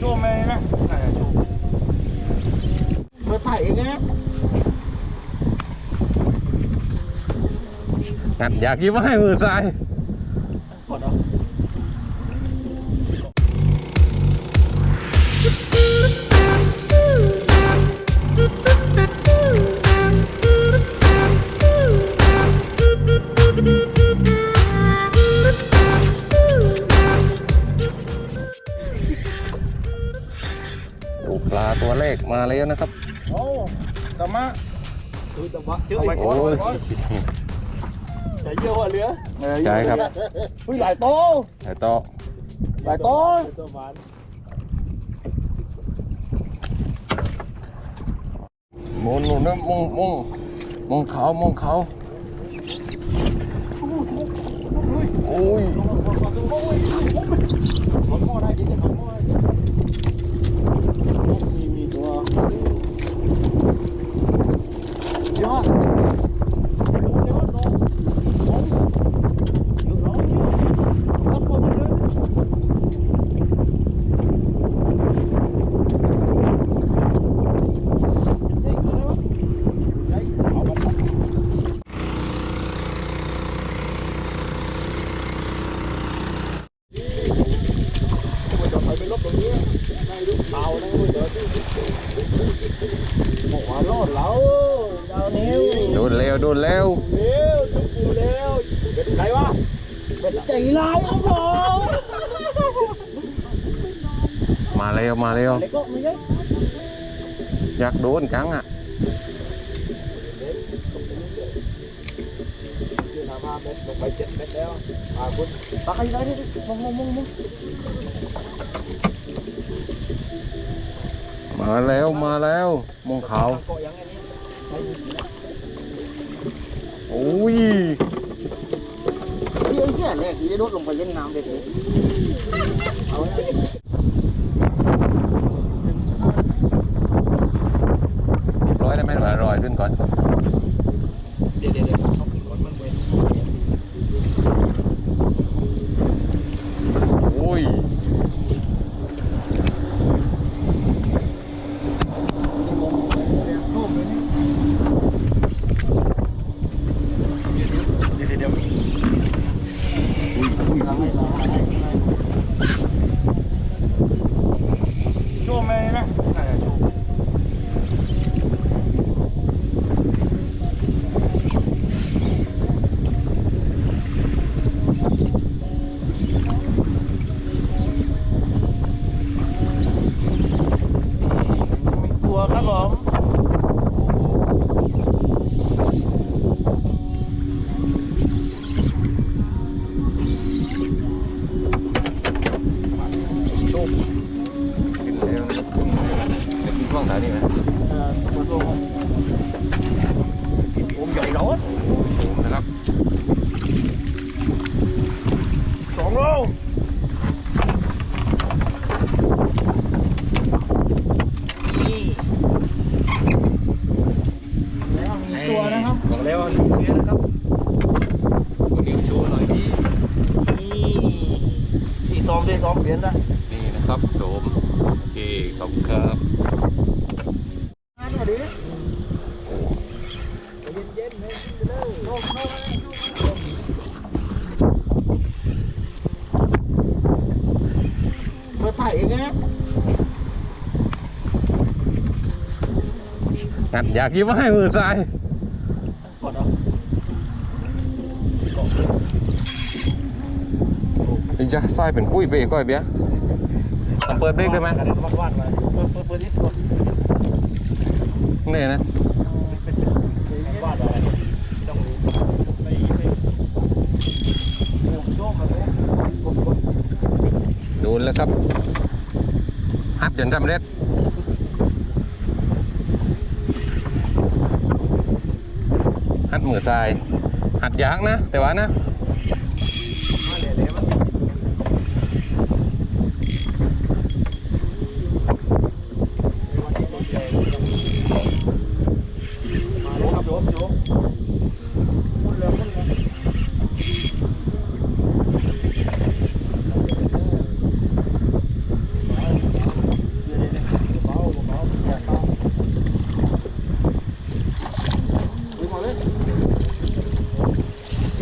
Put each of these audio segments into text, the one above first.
ชูไหมนะน่าจะชูเธ มาแล้วนะครับ โอ้ตะมะดูตะมะเจอโอ้ยใจเยอะว่ะเหลือใช่ครับอุ้ยหลายโตไอ้โต๊ะหลายโตมุนมุนนะมุงมุงมุงเขามุงเขาโอ้ย ถอนหม้อได้ดิถอนหม้อได้ดิมีมีตัวยอดยอดลงลงอยู่ร้อนอยู่รับคนเลย จะไปเป็นรถตรงนี้ได้ลูกเตานะเดี๋ยวบอกว่ารอดแล้วดาวนิ้ว โดนเร็วโดนเร็ว เร็วจุกกูเร็วเป็นใครวะเป็น ใจร้ายครับผมมาเร็วมาเร็วเล็กก็ไม่ใช่อยากโดนจังอะคือทำห้าเมตรลงไปเจ็ดเมตรแล้วอ่าคุณตาใครได้ดิมองมองมองมองมาแล้วมาแล้วมุงเขาโอ้ย แต่แรกที่ได้รถลงไปเล่นน้ำเด็ดเลยเอาร้อยได้ไหมหรือร้อยขึ้นก่อน เดี๋ยวเดี๋ยวายนี่ไหมเอ่อมาลงผมใหญ่ร้อนนะครับสองโลนี่แล้วมีตัวนะครับบอกแล้วหนึ่งเสียนะครับตัวนิ้วโชว์หน่อยพี่นี่ที่ซ้อมได้ซ้อมเปลี่ยนนะนี่นะครับโดมโอเคขอบคุณครับ มาหน่อยดิเย็นๆเลยเลยโน้ มโน้มเธอถ่ายเองนะงัดอยากยิ้มให้มือซ้ายกดเอาอีจ้ะซ้ายเป็นปุ้ยเบรกก้อยเบี้ยต้องเปิดเบรกได้ไหมวาดวาดๆไปเปิดเปิดเปิดนิดก่อนนี่นะ วาดอะไรต้องรู้ไม่ไม่โอ้โยกมาเลยกดกด โดนแล้วครับฮัด จนสำเร็จหัดมือทรายหัดยางนะ แต่ว่านะ มาเลยเลยมันมาเลยครับโยมโยมพูดเร็วพูดเร็ว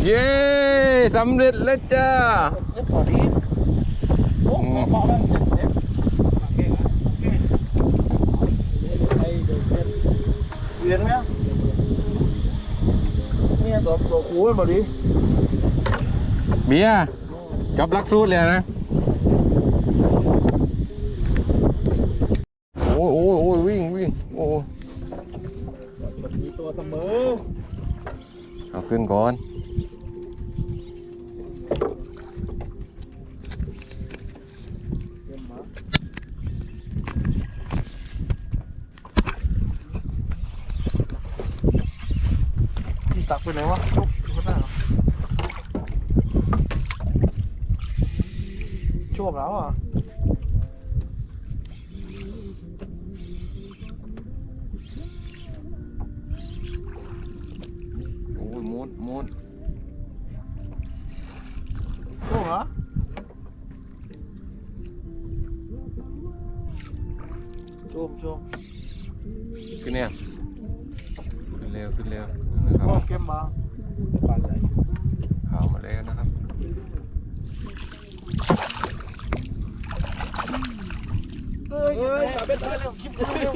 เย้ สำเร็จแล้วจ้าเล็บพอดีโอ้พอพอแล้วเล็บเก่งอะเก่งไอ้เรียนไหมเนี่ยตัวตัวคูมันพอดีเบียร์จบหลักสูตรเลยนะโอ้ยโอ้ยโอ้ยวิ่งวิ่งโอ้ยมีตัวเสมอเอาขึ้นก่อน เยี่ยมมากพี่ ตักไปไหนวะลุกอยู่ข้างหน้าเหรอช่วงแล้วอะโอ้ยมุดมุดช่วงเหรอช่วงช่วงขึ้นเนี่ยขึ้นเร็วขึ้นเร็ว นะครับโอ้เกมมาปานใหญ่ข่าวมาแล้วนะครับเฮ้ยจับเป็นตายแล้วคิดเร็ว